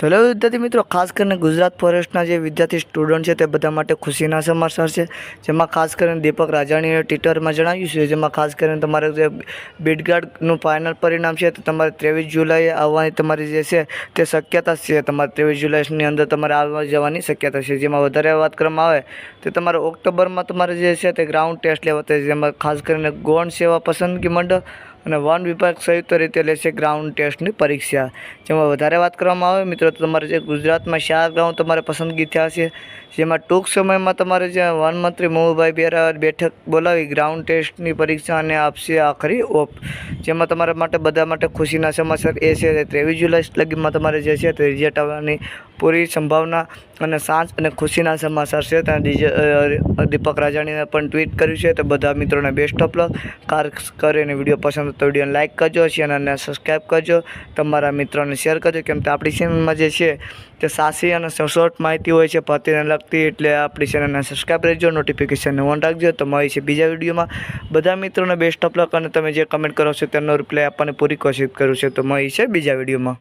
તો હેલો વિદ્યાર્થી મિત્રો, ખાસ કરીને ગુજરાત ફોરેસ્ટના જે વિદ્યાર્થી સ્ટુડન્ટ છે તે બધા માટે ખુશીના સમાચાર છે. જેમાં ખાસ કરીને દીપક રાજાણીએ ટ્વિટરમાં જણાવ્યું છે. જેમાં ખાસ કરીને તમારે જે બીડગાર્ડનું ફાઇનલ પરિણામ છે તો તમારે ત્રેવીસ જુલાઈએ આવવાની તમારી જે છે તે શક્યતા છે. તમારે ત્રેવીસ જુલાઈની અંદર તમારે આવવા જવાની શક્યતા છે. જેમાં વધારે વાત કરવામાં આવે તો તમારે ઓક્ટોબરમાં તમારે જે છે તે ગ્રાઉન્ડ ટેસ્ટ લેવા જેમાં ખાસ કરીને ગૌણ સેવા પસંદગી મંડળ અને વન વિભાગ સંયુક્ત રીતે લેશે ગ્રાઉન્ડ ટેસ્ટની પરીક્ષા. જેમાં વધારે વાત કરવામાં આવે, મિત્રો, તો તમારે જે ગુજરાતમાં ચાર ગ્રાઉન્ડ તમારે પસંદગી થયા છે, જેમાં ટૂંક સમયમાં તમારે જે વનમંત્રી મોહુભાઈ બેરા બેઠક બોલાવી ગ્રાઉન્ડ ટેસ્ટની પરીક્ષા અને આપશે આખરી ઓપ. જેમાં તમારા માટે બધા માટે ખુશીના સમાચાર એ છે ત્રેવીસ જુલાઈ લગીમાં તમારે જે છે તે રિઝલ્ટ આવવાની પૂરી સંભાવના અને સાંજ અને ખુશીના સમાચાર છે. ત્યાં ડીજે દીપક રાજાણીએ પણ ટ્વીટ કર્યું છે. તો બધા મિત્રોને બેસ્ટ ઓફ લક કાર કરીને વીડિયો પસંદ તો વિડીયોને લાઇક કરજો ચેનલને સબસ્ક્રાઈબ કરજો. તમારા મિત્રોને શેર કરજો. કેમ કે આપણી ચેનલમાં જે છે તે સાચી અને શોર્ટ માહિતી હોય છે પતિને લગતી. એટલે આપણી ચેનલને સબસ્ક્રાઈબ રહેજો નોટિફિકેશનને ઓન રાખજો. તો મળી છે બીજા વિડીયોમાં બધા મિત્રોને બેસ્ટ ઓફ લક અને તમે જે કમેન્ટ કરો છો તેનો રિપ્લાય આપવાની પૂરી કોશિશ કરું છું. તો મળી છે બીજા વિડીયોમાં.